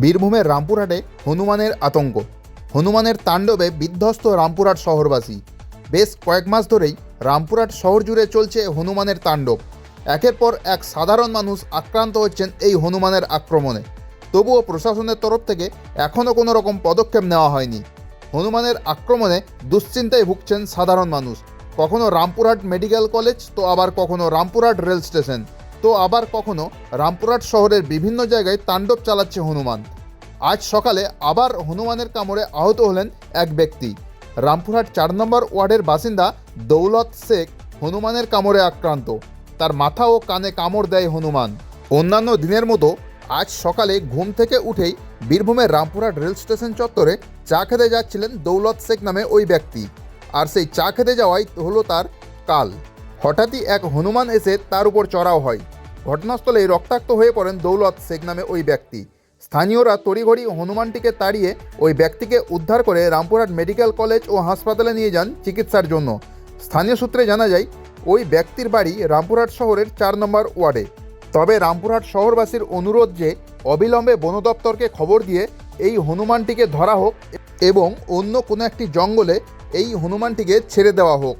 বীরভূমের রামপুরহাটে হনুমানের আতঙ্ক। হনুমানের তাণ্ডবে বিধ্বস্ত রামপুরহাট শহরবাসী। বেশ কয়েক মাস ধরেই রামপুরহাট শহর জুড়ে চলছে হনুমানের তাণ্ডব। একের পর এক সাধারণ মানুষ আক্রান্ত হচ্ছেন এই হনুমানের আক্রমণে। তবুও প্রশাসনের তরফ থেকে এখনও কোনো রকম পদক্ষেপ নেওয়া হয়নি। হনুমানের আক্রমণে দুশ্চিন্তায় ভুগছেন সাধারণ মানুষ। কখনো রামপুরহাট মেডিকেল কলেজ, তো আবার কখনো রামপুরহাট রেল স্টেশন। তো আবার কখনো রামপুরহাট শহরের বিভিন্ন জায়গায় তাণ্ডব চালাচ্ছে হনুমান। আজ সকালে আবার হনুমানের কামড়ে আহত হলেন এক ব্যক্তি। রামপুরহাট চার নম্বর ওয়ার্ডের বাসিন্দা দৌলত শেখ হনুমানের কামড়ে আক্রান্ত। তার মাথা ও কানে কামড় দেয় হনুমান। অন্যান্য দিনের মতো আজ সকালে ঘুম থেকে উঠেই বীরভূমের রামপুরহাট রেল স্টেশন চত্বরে চা খেতে যাচ্ছিলেন দৌলত শেখ নামে ওই ব্যক্তি। আর সেই চা খেতে যাওয়াই হলো তার কাল। হঠাৎই এক হনুমান এসে তার উপর চড়াও হয়। ঘটনাস্থলে রক্তাক্ত হয়ে পড়েন দৌলত শেখ নামে ওই ব্যক্তি। স্থানীয়রা তড়িঘড়ি হনুমানটিকে তাড়িয়ে ওই ব্যক্তিকে উদ্ধার করে রামপুরহাট মেডিকেল কলেজ ও হাসপাতালে নিয়ে যান চিকিৎসার জন্য। স্থানীয় সূত্রে জানা যায়, ওই ব্যক্তির বাড়ি রামপুরহাট শহরের চার নম্বর ওয়ার্ডে। তবে রামপুরহাট শহরবাসীর অনুরোধ যে, অবিলম্বে বন দপ্তরকে খবর দিয়ে এই হনুমানটিকে ধরা হোক এবং অন্য কোনো একটি জঙ্গলে এই হনুমানটিকে ছেড়ে দেওয়া হোক।